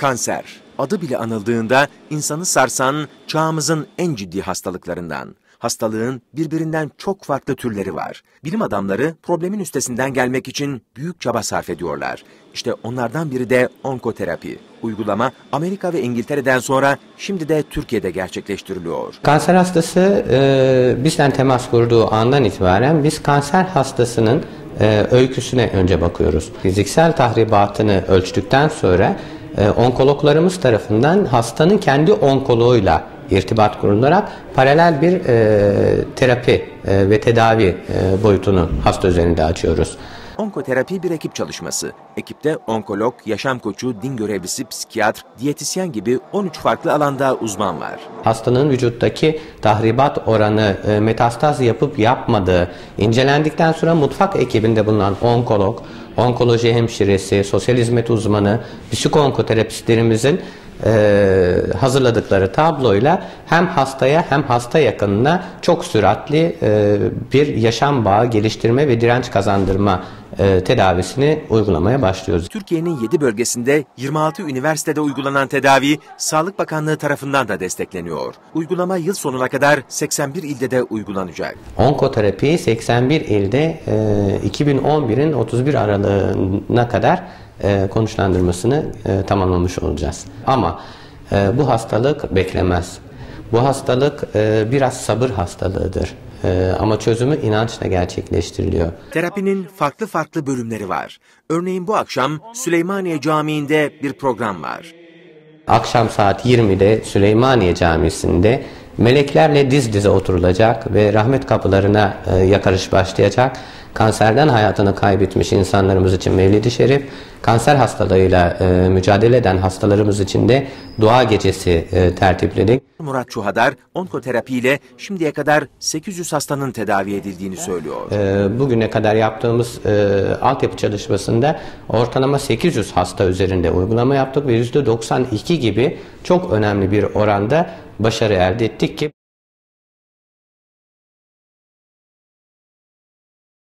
Kanser, adı bile anıldığında insanı sarsan çağımızın en ciddi hastalıklarından. Hastalığın birbirinden çok farklı türleri var. Bilim adamları problemin üstesinden gelmek için büyük çaba sarf ediyorlar. İşte onlardan biri de onkoterapi. Uygulama Amerika ve İngiltere'den sonra şimdi de Türkiye'de gerçekleştiriliyor. Kanser hastası e, bizden temas kurduğu andan itibaren biz kanser hastasının e, öyküsüne önce bakıyoruz. Fiziksel tahribatını ölçtükten sonra e, onkologlarımız tarafından hastanın kendi onkoloğuyla irtibat kurularak paralel bir e, terapi e, ve tedavi e, boyutunu hasta üzerinde açıyoruz. Onkoterapi bir ekip çalışması. Ekipte onkolog, yaşam koçu, din görevlisi, psikiyatr, diyetisyen gibi 13 farklı alanda uzman var. Hastanın vücuttaki tahribat oranı, e, metastaz yapıp yapmadığı incelendikten sonra mutfak ekibinde bulunan onkolog, onkoloji hemşiresi, sosyal hizmet uzmanı, psikoonkoterapistlerimizin e, hazırladıkları tabloyla hem hastaya hem hasta yakınına çok süratli e, bir yaşam bağı geliştirme ve direnç kazandırma e, tedavisini uygulamaya başlıyoruz. Türkiye'nin 7 bölgesinde 26 üniversitede uygulanan tedavi Sağlık Bakanlığı tarafından da destekleniyor. Uygulama yıl sonuna kadar 81 ilde de uygulanacak. Onkoterapi 81 ilde e, 2011'in 31 aralığına kadar e, konuşlandırmasını e, tamamlamış olacağız. Ama e, bu hastalık beklemez. Bu hastalık e, biraz sabır hastalığıdır. E, ama çözümü inançla gerçekleştiriliyor. Terapinin farklı farklı bölümleri var. Örneğin bu akşam Süleymaniye Camii'nde bir program var. Akşam saat 20'de Süleymaniye Camisi'nde meleklerle diz dize oturulacak ve rahmet kapılarına e, yakarış başlayacak. Kanserden hayatını kaybetmiş insanlarımız için Mevlid-i Şerif, kanser hastalığıyla e, mücadele eden hastalarımız için de dua gecesi e, tertipledik. Murat Çuhadar, onkoterapi ile şimdiye kadar 800 hastanın tedavi edildiğini söylüyor. E, bugüne kadar yaptığımız e, altyapı çalışmasında ortalama 800 hasta üzerinde uygulama yaptık ve %92 gibi çok önemli bir oranda başarı elde ettik ki